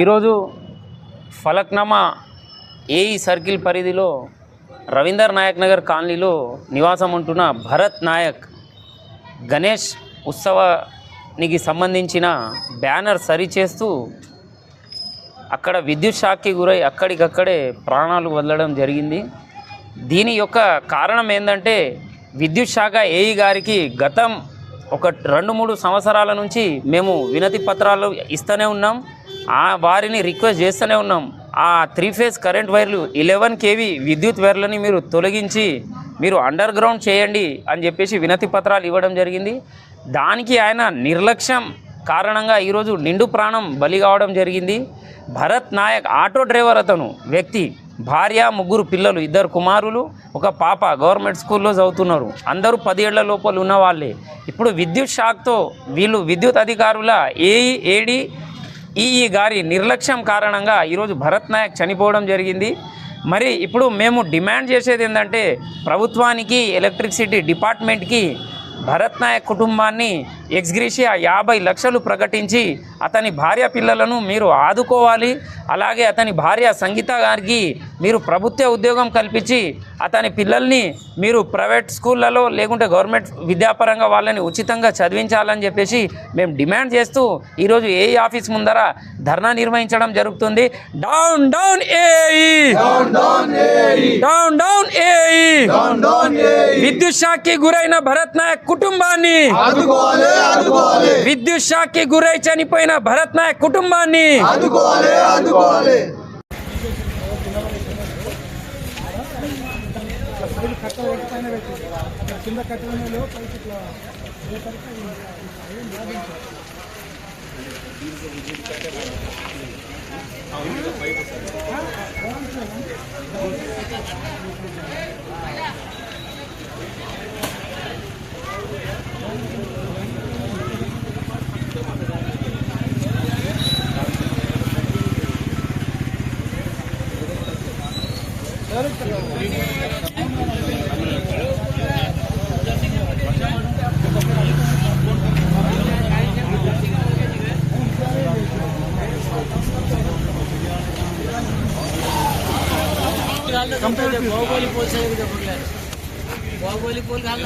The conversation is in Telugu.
ఈరోజు ఫలక్నామా ఏఈ సర్కిల్ పరిధిలో రవీందర్ నాయక్ నగర్ కాలనీలో నివాసం ఉంటున్న భరత్ నాయక్ గణేష్ ఉత్సవానికి సంబంధించిన బ్యానర్ సరిచేస్తూ అక్కడ విద్యుత్ షాక్కి గురై అక్కడికక్కడే ప్రాణాలు వదలడం జరిగింది. దీని యొక్క కారణం ఏంటంటే విద్యుత్ శాఖ ఏఈ గారికి గతం ఒక రెండు మూడు సంవత్సరాల నుంచి మేము వినతి పత్రాలు ఇస్తూనే ఉన్నాం. ఆ వారిని రిక్వెస్ట్ చేస్తూనే ఉన్నాం. ఆ త్రీ ఫేజ్ కరెంట్ వైర్లు ఇలెవెన్ కేవీ విద్యుత్ వైర్లని మీరు తొలగించి మీరు అండర్ గ్రౌండ్ చేయండి అని చెప్పేసి వినతి పత్రాలు ఇవ్వడం జరిగింది. దానికి ఆయన నిర్లక్ష్యం కారణంగా ఈరోజు నిండు ప్రాణం బలి కావడం జరిగింది. భరత్ నాయక్ ఆటో డ్రైవర్ అతను వ్యక్తి భార్య ముగ్గురు పిల్లలు ఇద్దరు కుమారులు ఒక పాప గవర్నమెంట్ స్కూల్లో చదువుతున్నారు. అందరూ పదేళ్ళ లోపల ఉన్న వాళ్ళే ఇప్పుడు విద్యుత్ షాక్తో వీళ్ళు విద్యుత్ అధికారుల ఏఈ ఏడి ఈఈ గారి నిర్లక్ష్యం కారణంగా ఈరోజు భరత్ నాయక్ చనిపోవడం జరిగింది. మరి ఇప్పుడు మేము డిమాండ్ చేసేది ఏంటంటే ప్రభుత్వానికి ఎలక్ట్రిసిటీ డిపార్ట్మెంట్కి భరత్ నాయక్ కుటుంబాన్ని ఎక్స్గ్రీషియా యాభై లక్షలు ప్రకటించి అతని భార్య పిల్లలను మీరు ఆదుకోవాలి. అలాగే అతని భార్య సంగీత గారికి మీరు ప్రభుత్వ ఉద్యోగం కల్పించి అతని పిల్లల్ని మీరు ప్రైవేట్ స్కూళ్ళలో లేకుంటే గవర్నమెంట్ విద్యాపరంగా వాళ్ళని ఉచితంగా చదివించాలని చెప్పేసి మేము డిమాండ్ చేస్తూ ఈరోజు ఏ ఆఫీస్ ముందర ధర్నా నిర్వహించడం జరుగుతుంది. Down down AE! Down down AE! విద్యుత్ షాక్కి గురైన భరత్ నాయక్ కుటుంబాన్ని ఆదుకోవాలి ఆదుకోవాలి విద్యుత్ షాక్కి గురై చనిపోయిన భరత్ నాయక్ కుటుంబాన్ని ఆదుకోవాలి बाहुबली पोल से बाहुबली पोल घाल